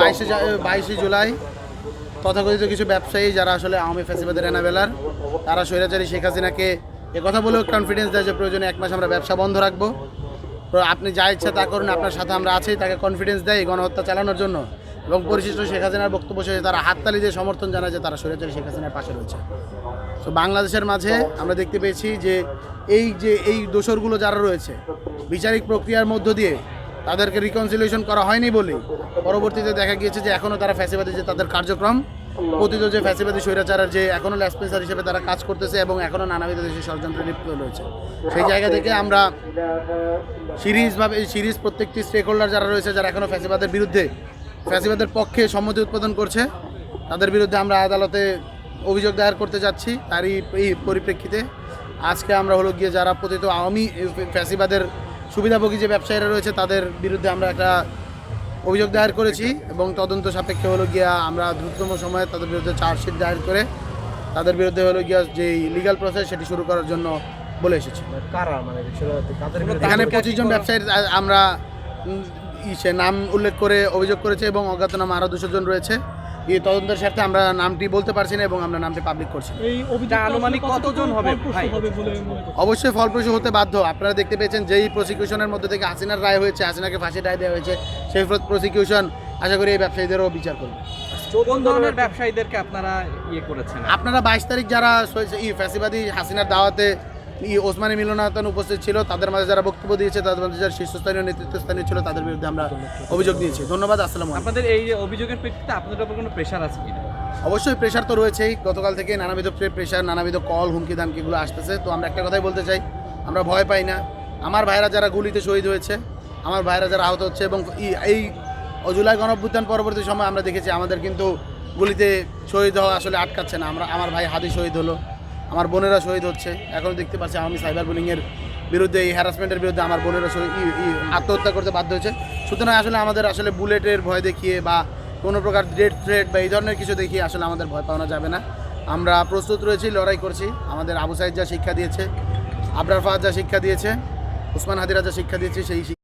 বাইশে বাইশে জুলাই, তথাকথিত কিছু ব্যবসায়ী যারা আসলে আওয়ামী ফ্যাসিবাদের এনাবেলার, তারা স্বৈরাচারী শেখ হাসিনাকে কথা বলেও কনফিডেন্স দেয় যে প্রয়োজনে এক মাস আমরা ব্যবসা বন্ধ রাখব। আপনি যা ইচ্ছা তা করুন, আপনার সাথে আমরা আছি, তাকে কনফিডেন্স দেয় গণহত্যা চালানোর জন্য। এবং পরিশিষ্ট শেখ হাসিনার বক্তব্য শেষে তারা হাততালি দিয়ে সমর্থন জানায় যে তারা স্বৈরাচারী শেখ হাসিনার পাশে রয়েছে। তো বাংলাদেশের মাঝে আমরা দেখতে পেয়েছি যে এই যে এই দোসরগুলো যারা রয়েছে, বিচারিক প্রক্রিয়ার মধ্য দিয়ে তাদেরকে রিকনসিলিয়েশন করা হয়নি বলে পরবর্তীতে দেখা গিয়েছে যে এখনও তারা ফ্যাসিবাদী যে তাদের কার্যক্রম পতিত যে ফ্যাসিবাদী স্বৈরাচারের যে এখনও ল্যাসপেন্সার হিসেবে তারা কাজ করতেছে এবং এখনও নানাবিধ দেশের ষড়যন্ত্রে লিপ্ত রয়েছে। সেই জায়গা থেকে আমরা সিরিজভাবে সিরিজ প্রত্যেকটি স্টেক হোল্ডার যারা রয়েছে, যারা এখনও ফ্যাসিবাদের বিরুদ্ধে, ফ্যাসিবাদের পক্ষে সম্মতি উৎপাদন করছে, তাদের বিরুদ্ধে আমরা আদালতে অভিযোগ দায়ের করতে যাচ্ছি। তারই এই পরিপ্রেক্ষিতে আজকে আমরা হলো গিয়ে যারা প্রতিত আওয়ামী ফ্যাসিবাদের সুবিধাভোগী যে ব্যবসায়ীরা রয়েছে তাদের বিরুদ্ধে আমরা একটা অভিযোগ দায়ের করেছি এবং তদন্ত সাপেক্ষে হলো গিয়া আমরা দ্রুততম সময়ে তাদের বিরুদ্ধে চার্জশিট দায়ের করে তাদের বিরুদ্ধে হলো গিয়া যেই লিগ্যাল প্রসেস সেটি শুরু করার জন্য বলে এসেছি। মানে এখানে পঁচিশ জন ব্যবসায়ীর আমরা ইসে নাম উল্লেখ করে অভিযোগ করেছে এবং অজ্ঞাতনামা আরও দুশো জন রয়েছে। এই তদন্তের স্বার্থে আমরা নামটি বলতে পারছি না এবং আমরা নামটি পাবলিক করছি এই অভিযোগ আনুমানিক কতজন হবে? অবশ্যই ফলপ্রসূ হতে বাধ্য। আপনারা দেখতে পেয়েছেন যেই প্রসিকিউশনের মধ্যে থেকে হাসিনার রায় হয়েছে হাসিনাকে ফাঁসি রায় দেওয়া হয়েছে সেই প্রসিকিউশন আশা করি এই ব্যবসায়ীদেরও বিচার করবে। কোন ধরনের ব্যবসায়ীদেরকে আপনারা ইয়ে করেছেন? আপনারা বাইশ তারিখ যারা ফ্যাসিবাদী হাসিনার দাওয়াতে ওসমানী মিলনায়তন উপস্থিত ছিল তাদের মাঝে যারা বক্তব্য দিয়েছে তাদের মধ্যে যারা শীর্ষস্থানীয় নেতৃত্বস্থানীয় ছিল তাদের বিরুদ্ধে আমরা অভিযোগ দিয়েছি ধন্যবাদ আসসালাম আপনাদের এই যে অভিযোগের প্রেক্ষিতে আপনাদের উপর কোনো প্রেশার আছে কিনা? অবশ্যই প্রেশার তো রয়েছেই। গতকাল থেকে নানাবিধ প্রেশার নানাবিধ কল হুমকি দামকিগুলো আসতেছে। তো আমরা একটা কথাই বলতে চাই আমরা ভয় পাই না। আমার ভাইরা যারা গুলিতে শহীদ হয়েছে আমার ভাইরা যারা আহত হচ্ছে এবং এই জুলাই গণঅভ্যুত্থান পরবর্তী সময় আমরা দেখেছি আমাদের কিন্তু গুলিতে শহীদ হওয়া আসলে আটকাচ্ছে না। আমরা আমার ভাই হাদি শহীদ হলো। আমার বোনেরা শহীদ হচ্ছে। এখন দেখতে পাচ্ছি আমি সাইবার বুলিংয়ের বিরুদ্ধে, এই হ্যারাসমেন্টের বিরুদ্ধে আমার বোনেরা আত্মহত্যা করতে বাধ্য হয়েছে। সুতরাং আসলে আমাদের আসলে বুলেটের ভয় দেখিয়ে বা কোনো প্রকার ডেট থ্রেট বা এই ধরনের কিছু দেখিয়ে আসলে আমাদের ভয় পাওয়ানো যাবে না। আমরা প্রস্তুত রয়েছি, লড়াই করছি। আমাদের আবু সাইদ যা শিক্ষা দিয়েছে, আবরার ফাহাদ যা শিক্ষা দিয়েছে উসমান হাদিরা যা শিক্ষা দিয়েছে, সেই